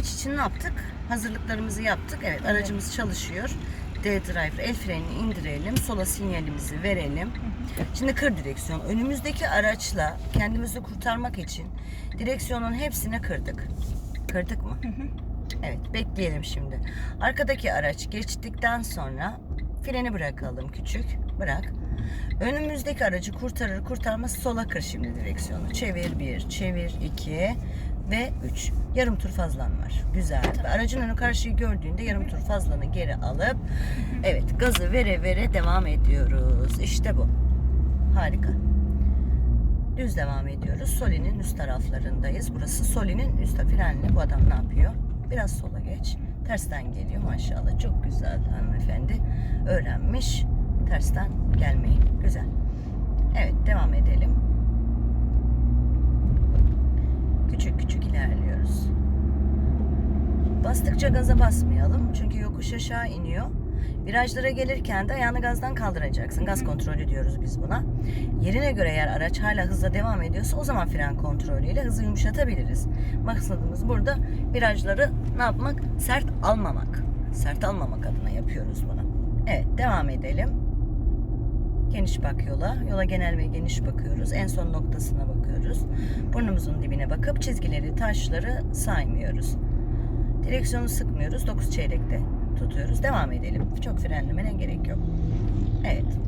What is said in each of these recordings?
başlangıç için ne yaptık? Hazırlıklarımızı yaptık. Evet aracımız çalışıyor. D-driver el frenini indirelim. Sola sinyalimizi verelim. Şimdi kır direksiyon. Önümüzdeki araçla kendimizi kurtarmak için direksiyonun hepsini kırdık. Kırdık mı? Evet bekleyelim şimdi. Arkadaki araç geçtikten sonra freni bırakalım küçük. Bırak. Önümüzdeki aracı kurtarır kurtarmaz sola kır şimdi direksiyonu. Çevir bir, çevir iki ve üç. Yarım tur fazlan var. Güzel. Aracın önü karşıyı gördüğünde yarım tur fazlanı geri alıp evet gazı vere vere devam ediyoruz. İşte bu. Harika. Düz devam ediyoruz. Soli'nin üst taraflarındayız. Burası Soli'nin üst. Frenle bu adam ne yapıyor? Biraz sola geç. Tersten geliyor maşallah. Çok güzel hanımefendi. Öğrenmiş. Tersten gelmeyi. Güzel. Evet devam edelim. Küçük küçük ilerliyoruz. Bastıkça gaza basmayalım. Çünkü yokuş aşağı iniyor. Virajlara gelirken de ayağını gazdan kaldıracaksın. Gaz kontrolü diyoruz biz buna. Yerine göre eğer araç hala hızla devam ediyorsa o zaman fren kontrolüyle hızı yumuşatabiliriz. Maksadımız burada virajları ne yapmak? Sert almamak. Sert almamak adına yapıyoruz bunu. Evet devam edelim. Geniş bak yola. Yola genel ve geniş bakıyoruz. En son noktasına bakıyoruz. Burnumuzun dibine bakıp çizgileri, taşları saymıyoruz. Direksiyonu sıkmıyoruz. 9 çeyrekte tutuyoruz. Devam edelim. Çok frenlemene gerek yok. Evet.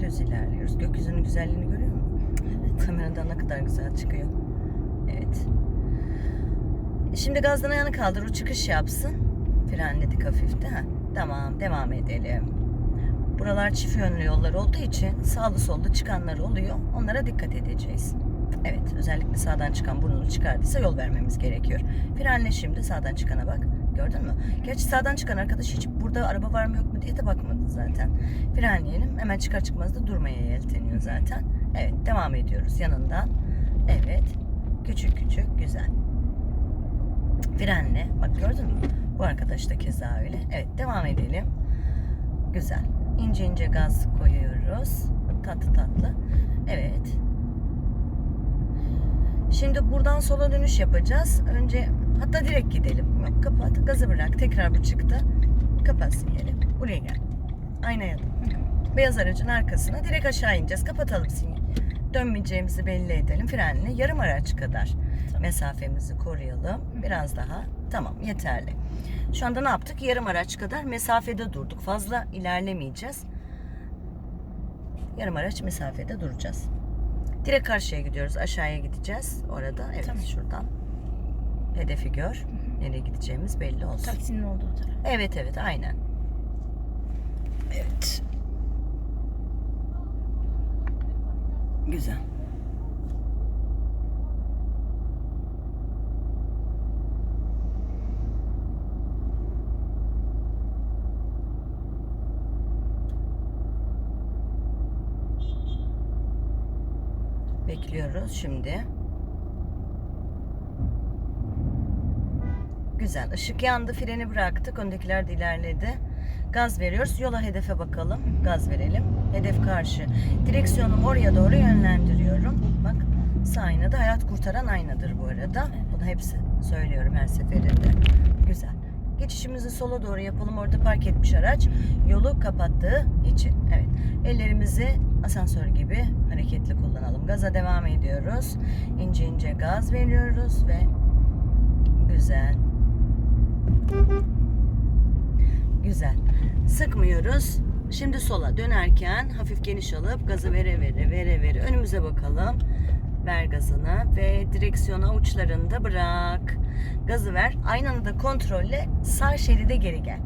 Düz ilerliyoruz. Gökyüzünün güzelliğini görüyor musun? Evet. Kameradan ne kadar güzel çıkıyor. Evet. Şimdi gazdan ayağını kaldır. O çıkış yapsın. Frenledik hafifte. Ha. Tamam. Devam edelim. Buralar çift yönlü yollar olduğu için sağlı sollu çıkanlar oluyor. Onlara dikkat edeceğiz. Evet, özellikle sağdan çıkan burnunu çıkardıysa yol vermemiz gerekiyor. Frenle şimdi sağdan çıkana bak. Gördün mü? Gerçi sağdan çıkan arkadaş hiç burada araba var mı yok mu diye de bakmadı zaten. Frenleyelim. Hemen çıkar çıkmaz da durmaya yelteniyor zaten. Evet, devam ediyoruz yanından. Evet. Küçük küçük, güzel. Frenle. Bak gördün mü? Bu arkadaş da keza öyle. Evet, devam edelim. Güzel. İnce ince gaz koyuyoruz. Tatlı tatlı. Evet. Şimdi buradan sola dönüş yapacağız. Önce hatta direkt gidelim. Yok kapat. Gazı bırak. Tekrar bu çıktı. Kapat sinyali. Buraya gel. Aynaya. Beyaz aracın arkasına direkt aşağı ineceğiz. Kapatalım sinyali. Dönmeyeceğimizi belli edelim. Frenle yarım araç kadar mesafemizi koruyalım. Biraz daha. Tamam yeterli. Şu anda ne yaptık? Yarım araç kadar mesafede durduk. Fazla ilerlemeyeceğiz. Yarım araç mesafede duracağız. Direkt karşıya gidiyoruz. Aşağıya gideceğiz. Orada. Evet Tamam. şuradan. Hedefi gör. Nereye gideceğimiz belli olsun. Taksinin olduğu taraf. Evet evet aynen. Evet. Güzel. Bekliyoruz şimdi. Güzel. Işık yandı. Freni bıraktık. Öndekiler de ilerledi. Gaz veriyoruz. Yola hedefe bakalım. Gaz verelim. Hedef karşı. Direksiyonumu oraya doğru yönlendiriyorum. Bak sağ ayna da hayat kurtaran aynadır bu arada. Bunu hepsi söylüyorum her seferinde. Güzel. Geçişimizi sola doğru yapalım. Orada park etmiş araç yolu kapattığı için. Evet. Ellerimizi asansör gibi hareketli kullanalım. Gaza devam ediyoruz. İnce ince gaz veriyoruz ve güzel. Güzel. Sıkmıyoruz. Şimdi sola dönerken hafif geniş alıp gazı vere vere vere vere önümüze bakalım. Ver gazını ve direksiyonu avuçlarında bırak. Gazı ver. Aynanı da kontrolle sağ şeride geri gel.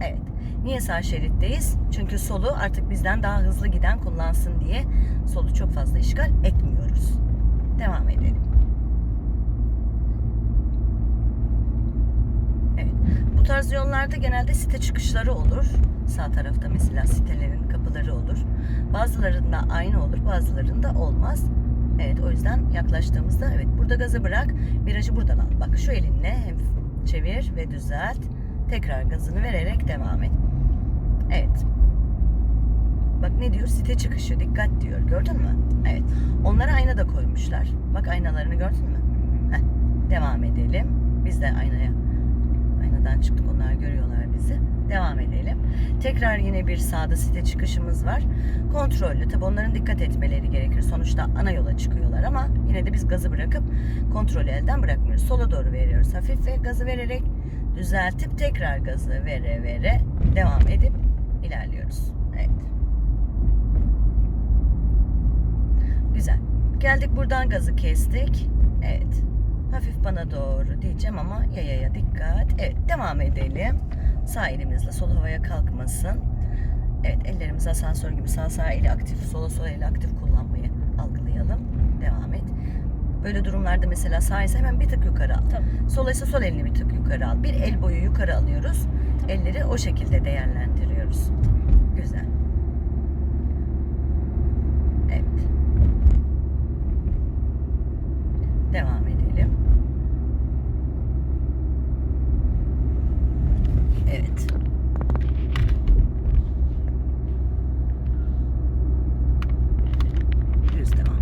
Evet. Niye sağ şeritteyiz? Çünkü solu artık bizden daha hızlı giden kullansın diye solu çok fazla işgal etmiyoruz. Devam edelim. Evet. Bu tarz yollarda genelde site çıkışları olur. Sağ tarafta mesela sitelerin kapıları olur. Bazılarında aynı olur, bazılarında olmaz. Evet o yüzden yaklaştığımızda evet burada gazı bırak, virajı buradan al. Bak şu elinle hem çevir ve düzelt. Tekrar gazını vererek devam et. Evet. Bak ne diyor? Site çıkışı dikkat diyor. Gördün mü? Evet. Onlara ayna da koymuşlar. Bak aynalarını gördün mü? Heh. Devam edelim. Biz de aynaya aynadan çıktık. Onlar görüyorlar bizi. Devam edelim. Tekrar yine bir sağda site çıkışımız var. Kontrollü. Tabi onların dikkat etmeleri gerekir. Sonuçta ana yola çıkıyorlar ama yine de biz gazı bırakıp kontrolü elden bırakmıyoruz. Sola doğru veriyoruz. Hafif ve gazı vererek düzeltip tekrar gazı vere vere devam edip ilerliyoruz. Evet. Güzel. Geldik buradan gazı kestik. Evet. Hafif bana doğru diyeceğim ama yayaya dikkat. Evet devam edelim. Sağ elimizle sol havaya kalkmasın. Evet ellerimizi asansör gibi sağ sağ eli aktif, sola sola eli aktif kullanmayı algılayalım. Devam et. Böyle durumlarda mesela sağ ise hemen bir tık yukarı al. Tamam. Sola ise sol elini bir tık yukarı al. Bir el boyu yukarı alıyoruz. Elleri o şekilde değerlendiriyoruz. Güzel. Evet. Devam edelim. Evet. Düz devam.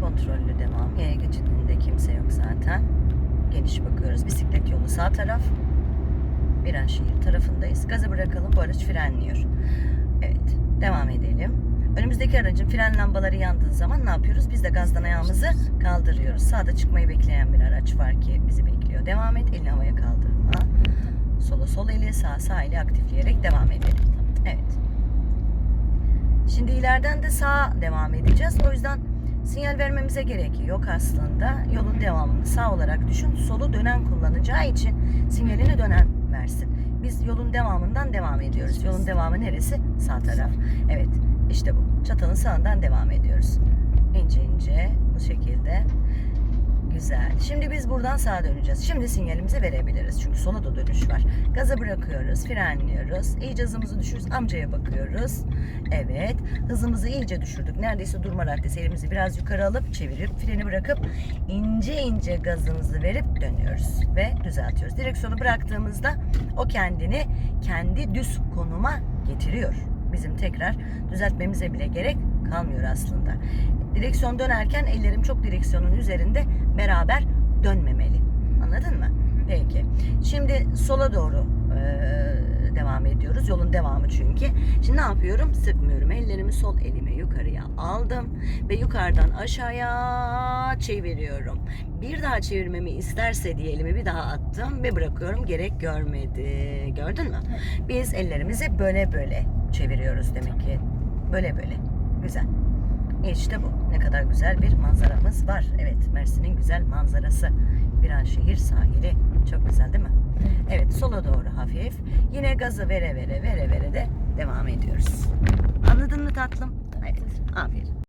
Kontrollü devam. Yaya geçidinde kimse yok zaten. Geniş bakıyoruz. Bisiklet yolu sağ taraf. Viranşehir tarafındayız. Gazı bırakalım. Bu araç frenliyor. Evet. Devam edelim. Önümüzdeki aracın fren lambaları yandığı zaman ne yapıyoruz? Biz de gazdan ayağımızı kaldırıyoruz. Sağda çıkmayı bekleyen bir araç var ki bizi bekliyor. Devam et. Elini havaya kaldırma. Sola sol eli, sağ sağ eli aktifleyerek devam edelim. Evet. Şimdi ileriden de sağa devam edeceğiz. O yüzden sinyal vermemize gerek yok aslında. Yolun devamını sağ olarak düşün. Solu dönen kullanacağı için sinyalini dönen versin. Biz yolun devamından devam ediyoruz. Yolun devamı neresi? Sağ taraf. Evet. işte bu. Çatalın sağından devam ediyoruz. İnce ince bu şekilde. Güzel. Şimdi biz buradan sağa döneceğiz. Şimdi sinyalimizi verebiliriz. Çünkü sola da dönüş var. Gazı bırakıyoruz, frenliyoruz. İyice hızımızı düşürürüz. Amcaya bakıyoruz. Evet. Hızımızı iyice düşürdük. Neredeyse durma raddesi. Elimizi biraz yukarı alıp çevirip freni bırakıp ince ince gazımızı verip dönüyoruz ve düzeltiyoruz. Direksiyonu bıraktığımızda o kendini kendi düz konuma getiriyor. Bizim tekrar düzeltmemize bile gerek kalmıyor aslında. Direksiyon dönerken ellerim çok direksiyonun üzerinde beraber dönmemeli. Anladın mı? Peki. Şimdi sola doğru eee, devam ediyoruz. Yolun devamı çünkü. Şimdi ne yapıyorum? Sıkmıyorum. Ellerimi sol elime yukarıya aldım ve yukarıdan aşağıya çeviriyorum. Bir daha çevirmemi isterse diye elimi bir daha attım ve bırakıyorum. Gerek görmedi. Gördün mü? Biz ellerimizi böyle böyle çeviriyoruz demek ki. Böyle böyle. Güzel. İşte bu. Ne kadar güzel bir manzaramız var. Evet, Mersin'in güzel manzarası. Viranşehir sahili. Çok güzel değil mi? Evet, sola doğru hafif. Yine gazı vere vere vere vere de devam ediyoruz. Anladın mı tatlım? Evet, aferin.